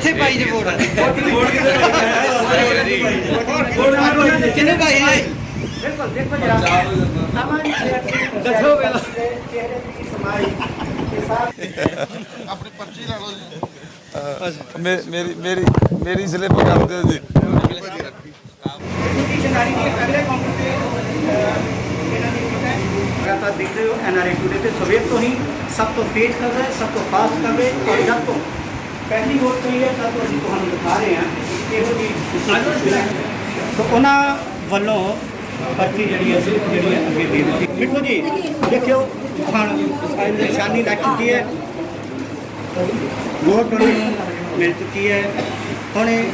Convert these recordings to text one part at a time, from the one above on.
ਇੱਥੇ ਪਾਈ ਜੇ ਵੋਟ। ਕਿੰਨੇ ਪਾਈ ਜੇ? ਬਿਲਕੁਲ ਦੇਖੋ ਜਰਾ ਅਮਨ ਦੱਸੋ ਪਹਿਲਾਂ। ਸਮਾਈ ਕੇ ਸਾਥ ਆਪਣੀ ਪਰਚੀ ਲੈ ਲਓ ਜੀ। ਮੇਰੀ ਮੇਰੀ ਮੇਰੀ ਸਲਿੱਪ ਕਰ ਦਿਓ ਜੀ। ਜਨਾਰੀ ਦੇ ਅਗਲੇ ਕਾਊਂਟਰ ਤੇ ਇਹਨਾਂ ਨੇ ਕੀਤਾ ਹੈ। ਲਗਾਤਾਰ ਦੇਖਦੇ ਹੋ ਐਨਆਰਆਈ ਟੂਡੇ ਤੇ ਸਵੇਰ ਤੋਂ ਹੀ ਸਭ ਤੋਂ ਤੇਜ਼ ਖਬਰ ਹੈ ਸਭ ਤੋਂ ਫਾਸਟ ਖਬਰ ਹੈ ਔਰ ਜਦ ਤੋਂ ਪਹਿਲੀ ਵੋਟ ਪਈ ਹੈ ਤਦ ਤੋਂ ਅਸੀਂ ਤੁਹਾਨੂੰ ਦਿਖਾ ਰਹੇ ਹਾਂ ਕਿ ਇਹੋ ਜੀ ਸੋ ਉਹਨਾਂ ਵੱਲੋਂ ਪਰਚੀ ਜਿਹੜੀ ਹੈ ਜਿਹੜੀ ਹੈ ਅੱਗੇ ਦੇ ਦਿੱਤੀ। ਬਿੱਟੂ ਜੀ ਦੇਖਿਓ ਹੁਣ ਨਿਸ਼ਾਨੀ ਲੱਗ ਚੁੱਕੀ ਹੈ। ਵੋਟ ਉਹਨਾਂ ਨੂੰ ਮਿਲ ਚੁੱਕੀ ਹੈ। ਹੁਣ ਇਹ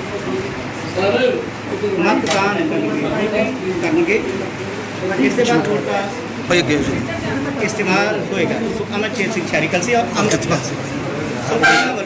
ਮਤਦਾਨ ਕਰਨਗੇ। ਇਸ ਦੇ ਬਾਅਦ ਵੋਟ ਦਾ ਇਸਤੇਮਾਲ ਹੋਏਗਾ। ਸੋ ਅਮਰਜੀਤ ਸਿੰਘ ਸ਼ਹਿਰੀ ਕਲਸੀ ਔਰ ਸਿੰਘ। ਸੋ ਇਹਨਾਂ ਵੱਲੋਂ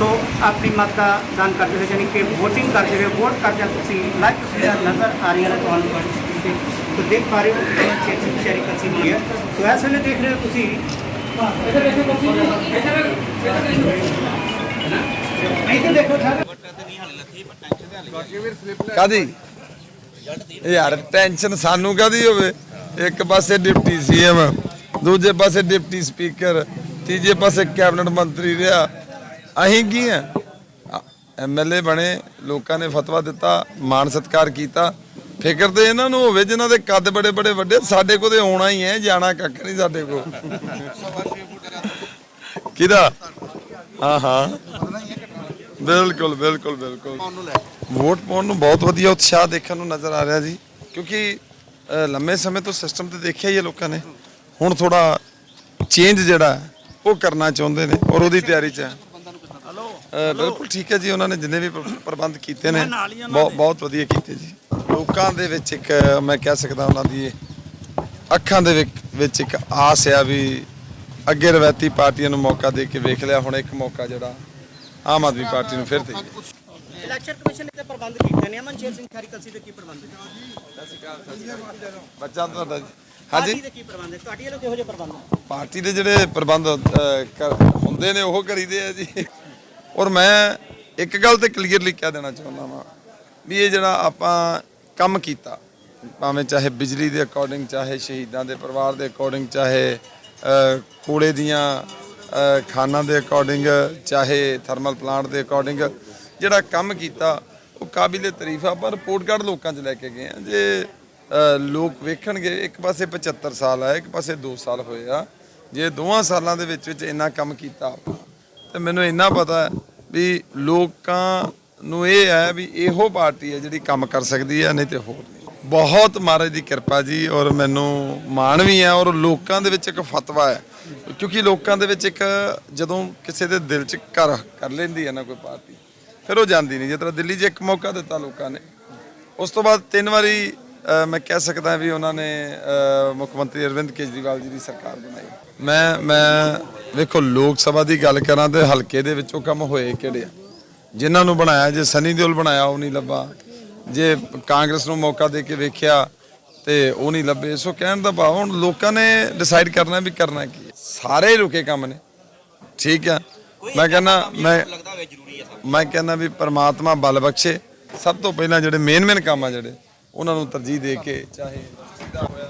ਸੋ ਆਪਣੀ ਮਾਤਾ ਦਾ ਦਾਨ ਕਰਦੇ ਹੋਏ, ਯਾਨੀ ਕਿ VOTING ਕਰਦੇ ਹੋਏ ਵੋਟ ਕਰਦੇ ਤੁਸੀਂ ਲਾਈਵ ਤਸਵੀਰਾਂ ਨਜ਼ਰ ਆ ਰਹੀਆਂ ਨੇ ਤੁਹਾਨੂੰ ਸੋ ਦੇਖ ਪਾ ਰਹੇ ਹੋ ਅਮਨਸ਼ੇਰ ਸਿੰਘ ਚਰੀਕਲ ਸੀ ਹੈ। ਸੋ ਇਸ ਵੇਲੇ ਦੇਖ ਰਹੇ ਹੋ ਤੁਸੀਂ ਇੱਧਰ ਦੇਖੋ ਸਰ ਕਾਦੀ ਯਾਰ ਟੈਨਸ਼ਨ ਸਾਨੂੰ ਕਾਦੀ ਹੋਵੇ? ਇੱਕ ਪਾਸੇ ਡਿਪਟੀ ਸੀਐਮ, ਦੂਜੇ ਪਾਸੇ ਡਿਪਟੀ ਸਪੀਕਰ, ਤੀਜੇ ਪਾਸੇ ਕੈਬਨਿਟ ਮੰਤਰੀ ਰਿਹਾ। ਅਸੀਂ ਕੀ ਆ? ਐਮਐਲਏ ਬਣੇ, ਲੋਕਾਂ ਨੇ ਫਤਵਾ ਦਿੱਤਾ ਮਾਨ ਸਤਕਾਰ ਕੀਤਾ। ਫਿਕਰ ਤੇ ਇਹਨਾਂ ਨੂੰ ਹੋਵੇ ਜਿਨ੍ਹਾਂ ਦੇ ਕੱਦ ਬੜੇ ਬੜੇ ਵੱਡੇ, ਸਾਡੇ ਕੋਲ ਤੇ ਆਉਣਾ ਹੀ ਹੈ, ਜਾਣਾ ਕੱਖ ਨਹੀਂ ਸਾਡੇ ਕੋਲ। ਕਿਹਦਾ? ਹਾਂ ਹਾਂ। ਬਿਲਕੁਲ ਬਿਲਕੁਲ ਬਿਲਕੁਲ। ਵੋਟ ਪਾਉਣ ਨੂੰ ਬਹੁਤ ਵਧੀਆ ਉਤਸ਼ਾਹ ਦੇਖਣ ਨੂੰ ਨਜ਼ਰ ਆ ਰਿਹਾ ਜੀ। ਕਿਉਂਕਿ ਲੰਮੇ ਸਮੇਂ ਤੋਂ ਸਿਸਟਮ ਤੇ ਦੇਖਿਆ ਹੀ ਹੈ ਲੋਕਾਂ ਨੇ। ਹੁਣ ਥੋੜਾ ਚੇਂਜ ਜਿਹੜਾ, ਉਹ ਕਰਨਾ ਚਾਹੁੰਦੇ ਨੇ, ਔਰ ਉਹਦੀ ਤਿਆਰੀ 'ਚ ਹੈ ਬਿਲਕੁਲ ਠੀਕ ਹੈ ਜੀ ਉਹਨਾਂ ਨੇ ਜਿੰਨੇ ਵੀ ਪ੍ਰ- ਪ੍ਰਬੰਧ ਕੀਤੇ ਨੇ ਬਹੁਤ ਬਹੁਤ ਵਧੀਆ ਕੀਤੇ ਜੀ। ਲੋਕਾਂ ਦੇ ਵਿੱਚ ਇੱਕ ਮੈਂ ਕਹਿ ਸਕਦਾ ਉਹਨਾਂ ਦੀ ਅੱਖਾਂ ਦੇ ਵਿੱਚ- ਇੱਕ ਆਸ ਆ ਵੀ ਅੱਗੇ ਰਵਾਇਤੀ ਪਾਰਟੀਆਂ ਨੂੰ ਮੌਕਾ ਦੇ ਕੇ ਵੇਖ ਲਿਆ ਹੁਣ ਇੱਕ ਮੌਕਾ ਜਿਹੜਾ ਆਮ ਆਦਮੀ ਪਾਰਟੀ ਨੂੰ ਫਿਰ ਦੇ ਇਲੈਕਸ਼ਨ ਕਮਿਸ਼ਨ ਨੇ ਤੇ ਪ੍ਰਬੰਧ ਕੀਤੇ ਨੇ। ਅਮਨਸ਼ੇਰ ਸਿੰਘ ਚਰੀਕਲ ਸੀ ਦੇ ਕੀ ਪ੍ਰਬੰਧ ਹੈ ਬੱਚਾ ਤੁਹਾਡਾ ਜੀ। ਪਾਰਟੀ ਹਾਂਜੀ ਦੇ ਕੀ ਪ੍ਰਬੰਧ ਹੈ ਤੁਹਾਡੀ ਵੱਲੋਂ ਕਿਹੋ ਜਿਹੇ ਪ੍ਰਬੰਧ ਹੈ ਪਾਰਟੀ ਦੇ ਜਿਹੜੇ ਪ੍ਰਬੰਧ ਹੁੰਦੇ ਨੇ ਉਹ ਕਰੀਦੇ ਆ ਜੀ। ਔਰ ਮੈਂ ਇੱਕ ਗੱਲ ਤੇ ਕਲੀਅਰਲੀ ਕਹਿ ਦੇਣਾ ਚਾਹੁੰਦਾ ਵਾਂ ਵੀ ਇਹ ਜਿਹੜਾ ਆਪਾਂ ਕੰਮ ਕੀਤਾ ਭਾਵੇਂ ਚਾਹੇ ਬਿਜਲੀ ਦੇ ਅਕੋਰਡਿੰਗ ਚਾਹੇ ਸ਼ਹੀਦਾਂ ਦੇ ਪਰਿਵਾਰ ਦੇ ਅਕੋਰਡਿੰਗ ਚਾਹੇ ਅਹ, ਦੀਆਂ ਅਹ, ਖਾਨਾਂ ਦੇ ਅਕੋਰਡਿੰਗ ਚਾਹੇ ਥਰਮਲ ਪਲਾਂਟ ਦੇ ਅਕੋਰਡਿੰਗ ਜਿਹੜਾ ਕੰਮ ਕੀਤਾ ਉਹ ਕਾਬਿਲੇ ਤਾਰੀਫ ਆ ਪਰ ਰਿਪੋਰਟ ਕਾਰਡ ਲੋਕਾਂ 'ਚ ਲੈ ਕੇ ਗਏ ਆ। ਜੇ ਲੋਕ ਵੇਖਣਗੇ ਇੱਕ ਪਾਸੇ 75 ਸਾਲ ਆ ਇੱਕ ਪਾਸੇ 2 ਸਾਲ ਹੋਏ ਆ। ਜੇ ਦੋਵਾਂ ਸਾਲਾਂ ਦੇ ਵਿੱਚ ਵਿੱਚ ਇੰਨਾ ਕੰਮ ਕੀਤਾ ਤੇ ਮੈਨੂੰ ਇੰਨਾ ਪਤਾ ਵੀ ਲੋਕਾਂ ਨੂੰ ਇਹ ਹੈ ਵੀ ਇਹੋ ਪਾਰਟੀ ਹੈ ਜਿਹੜੀ ਕੰਮ ਕਰ ਸਕਦੀ ਹੈ, ਨਹੀਂ ਤੇ ਹੋਰ ਨਹੀਂ। ਬਹੁਤ ਮਹਾਰਾਜ ਦੀ ਕਿਰਪਾ ਜੀ, ਔਰ ਮੈਨੂੰ ਮਾਣ ਵੀ ਹੈ, ਔਰ ਲੋਕਾਂ ਦੇ ਵਿੱਚ ਇੱਕ ਫਤਵਾ ਹੈ। ਕਿਉਂਕਿ ਲੋਕਾਂ ਦੇ ਵਿੱਚ ਇੱਕ ਜਦੋਂ ਕਿਸੇ ਦੇ ਦਿਲ 'ਚ ਕਰ ਕਰ ਲੈਂਦੀ ਹੈ ਨਾ ਕੋਈ ਪਾਰਟੀ, ਫਿਰ ਉਹ ਜਾਂਦੀ ਨਹੀਂ। ਜਿਸ ਤਰ੍ਹਾਂ ਦਿੱਲੀ 'ਚ ਇੱਕ ਮੌਕਾ ਦਿੱਤਾ ਲੋਕਾਂ ਨੇ, ਉਸ ਤੋਂ ਬਾਅਦ ਤਿੰਨ ਵਾਰੀ ਮੈਂ ਕਹਿ ਸਕਦਾ ਵੀ ਉਹਨਾਂ ਨੇ ਮੁੱਖ ਮੰਤਰੀ ਅਰਵਿੰਦ ਕੇਜਰੀਵਾਲ ਜੀ ਦੀ ਸਰਕਾਰ ਬਣਾਈ। ਮੈਂ ਮੈਂ ਵੇਖੋ ਲੋਕ ਸਭਾ ਦੀ ਗੱਲ ਕਰਾਂ ਤੇ ਹਲਕੇ ਦੇ ਵਿੱਚੋਂ ਕੰਮ ਹੋਏ ਕਿਹੜੇ ਆ? ਜਿਨ੍ਹਾਂ ਨੂੰ ਬਣਾਇਆ ਜੇ ਸਨੀ ਦਿਓਲ ਬਣਾਇਆ ਉਹ ਨਹੀਂ ਲੱਭਾ। ਜੇ ਕਾਂਗਰਸ ਨੂੰ ਮੌਕਾ ਦੇ ਕੇ ਵੇਖਿਆ ਤੇ ਉਹ ਨਹੀਂ ਲੱਭੇ। ਸੋ ਕਹਿਣ ਦਾ ਭਾਵ ਹੁਣ ਲੋਕਾਂ ਨੇ ਡਿਸਾਈਡ ਕਰਨਾ ਵੀ ਕਰਨਾ ਕੀ ਸਾਰੇ ਰੁਕੇ ਕੰਮ ਨੇ। ਠੀਕ ਆ? ਮੈਂ ਕਹਿੰਦਾ ਮੈਂ ਮੈਂ ਕਹਿੰਦਾ ਵੀ ਪ੍ਰਮਾਤਮਾ ਬਲ ਬਖਸ਼ੇ। ਸਭ ਤੋਂ ਪਹਿਲਾਂ ਜਿਹੜੇ ਮੇਨ ਮੇਨ ਕੰਮ ਆ ਜਿਹੜੇ ਉਹਨਾਂ ਨੂੰ ਤਰਜੀਹ ਦੇ ਕੇ ਚਾਹੇ ਹੋਇਆ